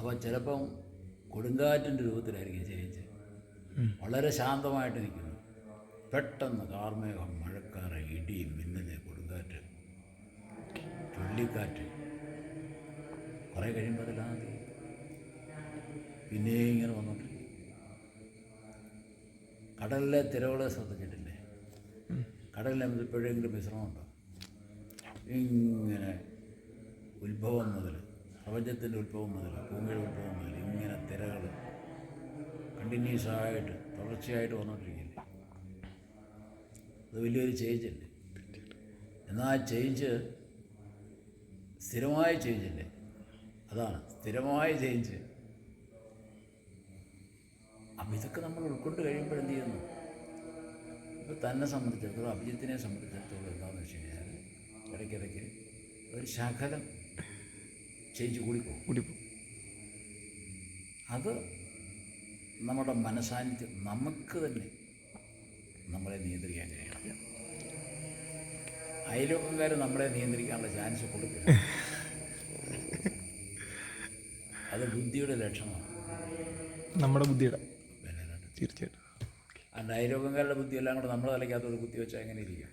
അപ്പോൾ ചിലപ്പം കൊടുങ്കാറ്റിന്റെ രൂപത്തിലായിരിക്കും ചേഞ്ച് വളരെ ശാന്തമായിട്ട് നിൽക്കുന്നു. പെട്ടെന്ന് കാർമേഘം മഴക്കാറ് ഇടി മിന്നൽ കൊടുങ്കാറ്റ് ചുഴലിക്കാറ്റ് കുറേ കഴിയുമ്പോൾ അതെല്ലാം പിന്നെ ഇങ്ങനെ വന്നോണ്ടിരിക്കും. കടലിലെ തിരകളെ ശ്രദ്ധിച്ചിട്ടില്ലേ? കടലിലെ എപ്പോഴെങ്കിലും വിശ്രമമുണ്ടോ? ഇങ്ങനെ ഉത്ഭവം മുതൽ പ്രപഞ്ചത്തിന്റെ ഉത്ഭവം മുതൽ ഭൂമിയുടെ ഉത്ഭവം മുതൽ ഇങ്ങനെ തിരകൾ കണ്ടിന്യൂസ് ആയിട്ട് തുടർച്ചയായിട്ട് വന്നുകൊണ്ടിരിക്കില്ലേ അത് വലിയൊരു ചേഞ്ച് അല്ലേ? എന്നാൽ ആ ചേഞ്ച് സ്ഥിരമായ ചേഞ്ച് അല്ലേ? അതാണ് സ്ഥിരമായ ചേഞ്ച് അപ്പം ഇതൊക്കെ നമ്മൾ ഉൾക്കൊണ്ട് കഴിയുമ്പോൾ എന്ത് ചെയ്യുന്നു? ഇപ്പോൾ തന്നെ സംബന്ധിച്ചിടത്തോളം അഭിജിത്തിനെ സംബന്ധിച്ചിടത്തോളം എന്താണെന്ന് വെച്ച് കഴിഞ്ഞാൽ ഇടയ്ക്കിടയ്ക്ക് ഒരു ശകലം ചേഞ്ച് കൂടിപ്പോകും. കൂടിപ്പോകും. അത് നമ്മുടെ മനസാന്നിധ്യം നമുക്ക് തന്നെ നമ്മളെ നിയന്ത്രിക്കാൻ കഴിയണം. അയൽവക്കക്കാർ നമ്മളെ നിയന്ത്രിക്കാനുള്ള ചാൻസ് കൊടുക്കില്ല. അത് ബുദ്ധിയുടെ ലക്ഷണമാണ്. നമ്മുടെ ബുദ്ധിയുടെ. തീർച്ചയായിട്ടും. അല്ല അയൽവക്കക്കാരുടെ ബുദ്ധിയെല്ലാം കൂടെ നമ്മുടെ തലയ്ക്കകത്തോട് ബുദ്ധി വെച്ചാൽ എങ്ങനെ ഇരിക്കും?